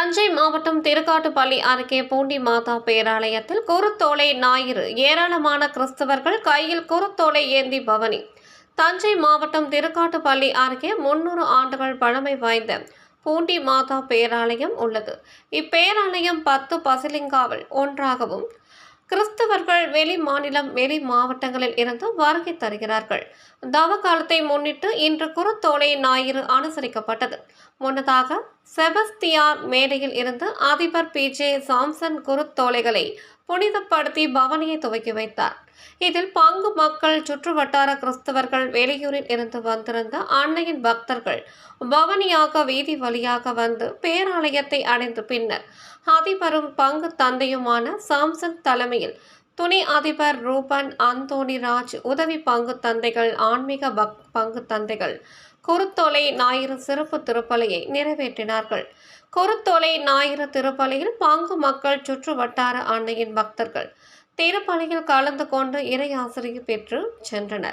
தஞ்சை மாவட்டம் திருக்காட்டுப்பள்ளி அருகே பூண்டி மாதா பேராலயத்தில் குருத்தோலை ஞாயிறு. ஏராளமான கிறிஸ்தவர்கள் கையில் குருத்தோலை ஏந்தி பவனி. தஞ்சை மாவட்டம் திருக்காட்டுப்பள்ளி அருகே முன்னூறு ஆண்டுகள் பழமை வாய்ந்த பூண்டி மாதா பேராலயம் உள்ளது. இப்பேராலயம் பத்து பசிலிங்காவில் ஒன்றாகவும் கிறிஸ்தவர்கள் வெளி மாநிலம் வெளி மாவட்டங்களில் இருந்து வருகை தருகிறார்கள். தவ காலத்தை முன்னிட்டு இன்று குருத்தோலை ஞாயிறு அனுசரிக்கப்பட்டது. முன்னதாக செபஸ்தியார் மேடையில் இருந்து அதிபர் பி ஜே சாம்சன் குருத்தோலைகளை புனிதப்படுத்தி பவனியை துவக்கி வைத்தார். இதில் பங்கு மக்கள் சுற்று வட்டார கிறிஸ்தவர்கள் வெளியூரில் இருந்து வந்திருந்த அன்னையின் பக்தர்கள் பவனியாக வீதி வழியாக வந்து பேராலயத்தை அடைந்த பின்னர் அதிபரும் பங்கு தந்தையுமான சாம்சன் தலைமையில் துணை அதிபர் ரூபன் அந்தோணிராஜ் உதவி பங்கு தந்தைகள் ஆன்மீக பக் பங்கு தந்தைகள் குருத்தோலை ஞாயிறு சிறப்பு திருப்பலையை நிறைவேற்றினார்கள். குருத்தோலை ஞாயிறு திருப்பலையில் பங்கு மக்கள் சுற்று வட்டார அன்னையின் பக்தர்கள் திருப்பலையில் கலந்து கொண்டு இறை ஆசிரியை பெற்று சென்றனர்.